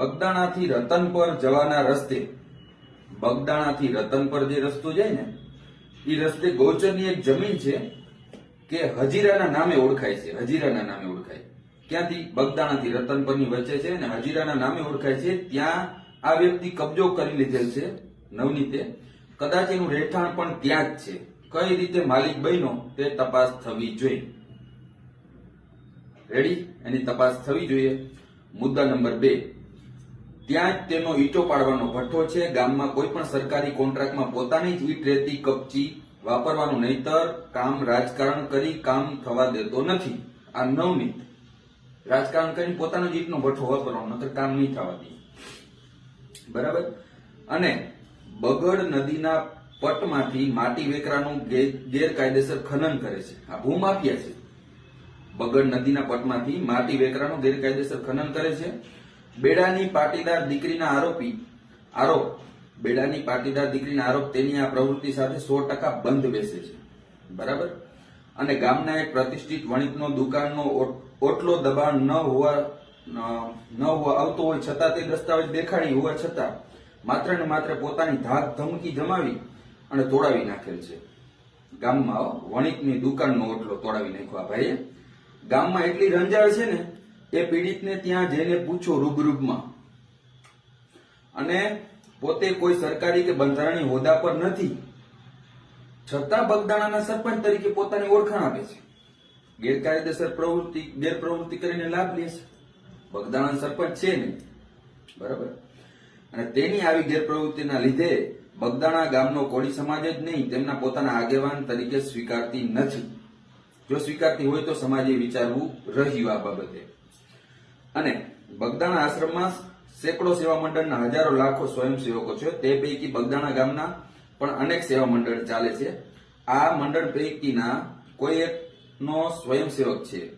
બગદાણાથી રતનપર જવાના રસ્તે, બગદાણાથી રતનપર જે રસ્તો જાય ને એ રસ્તે ગૌચરની એક જમીન છે કે હજીરાના નામે ઓળખાય છે, હજીરાના નામે ઓળખાય. ક્યાંથી? બગદાણાથી રતનપરની વચ્ચે છે અને હજીરાના નામે ઓળખાય છે. ત્યાં આ વ્યક્તિ કબજો કરી લીધેલ છે, નવનીતે. કદાચ એનું રહેઠાણ પણ ત્યાં જ છે. કઈ રીતે માલિક બન્યો તે તપાસ થવી જોઈએ. રેડી એની તપાસ થવી જોઈએ. મુદ્દા નંબર બે. ત્યાં જ તેનો ઈંટો પાડવાનો ભઠ્ઠો છે. ગામમાં કોઈ પણ સરકારી કોન્ટ્રાક્ટમાં પોતાની જ ઈટ રેતી કપચી વાપરવાનું નહીતર કામ રાજકારણ કરી કામ થવા દેતો નથી. આ નવનીત. રાજકારણ કરીને પોતાનો જ ઈટનો ભઠ્ઠો વાપરવાનો, નહીતર કામ નહીં થવા દે. બરાબર? અને બગડ નદીના પટમાંથી માટી વેકરાનું ગેરકાયદેસર ખનન કરે છે. આ ભૂમાફિયા છે. બગડ નદીના પટમાંથી માટી વેકરાનું ગેરકાયદેસર ખનન કરે છે. બેડાની પાટીદાર દીકરીના આરોપી, આરોપ, બેડાની પાટીદાર દીકરીના આરોપ તેની આ પ્રવૃત્તિ સાથે સો ટકા બંધ બેસે છે. બરાબર? અને ગામના એક પ્રતિષ્ઠિત વણિકનો દુકાનનો ઓટલો દબાણ ન હોવા ન- હોવા આવતો હોય છતાં તે દસ્તાવેજ દેખાડી હોવા છતાં માત્ર ને માત્ર પોતાની ધાક ધમકી જમાવી અને તોડાવી નાખેલ છે. ગામમાં વણિકની દુકાનનો ઓટલો તોડાવી નાખ્યો. આ ભાઈએ ગામમાં એટલી રંજાળ છે ને એ પીડિતને ત્યાં જઈને પૂછો રૂબરૂબમાં. અને પોતે કોઈ સરકારી કે બંધારણીય હોદ્દા પર નથી. છતાં બગદાણાના સરપંચ તરીકે પોતાની ઓળખાણ આપે છે. ગેરકાયદેસર પ્રવૃત્તિ, ગેરપ્રવૃત્તિ કરીને લાભ લે છે. બગદાણા સરપંચ છે ને બરાબર? અને તેની આવી ગેરપ્રવૃત્તિના લીધે બગદાણા ગામનો કોળી સમાજ જ નહીં, તેમના પોતાના આગેવાન તરીકે સ્વીકારતી નથી. જો સ્વીકારતી હોય તો સમાજે વિચારવું રહ્યું આ બાબતે. અને બગદાણા આશ્રમમાં સેંકડો સેવા મંડળના હજારો લાખો સ્વયંસેવકો છે. તે પૈકી બગદાણા ગામના પણ અનેક સેવા મંડળ ચાલે છે. આ મંડળ પૈકીના કોઈ એકનો સ્વયંસેવક છે.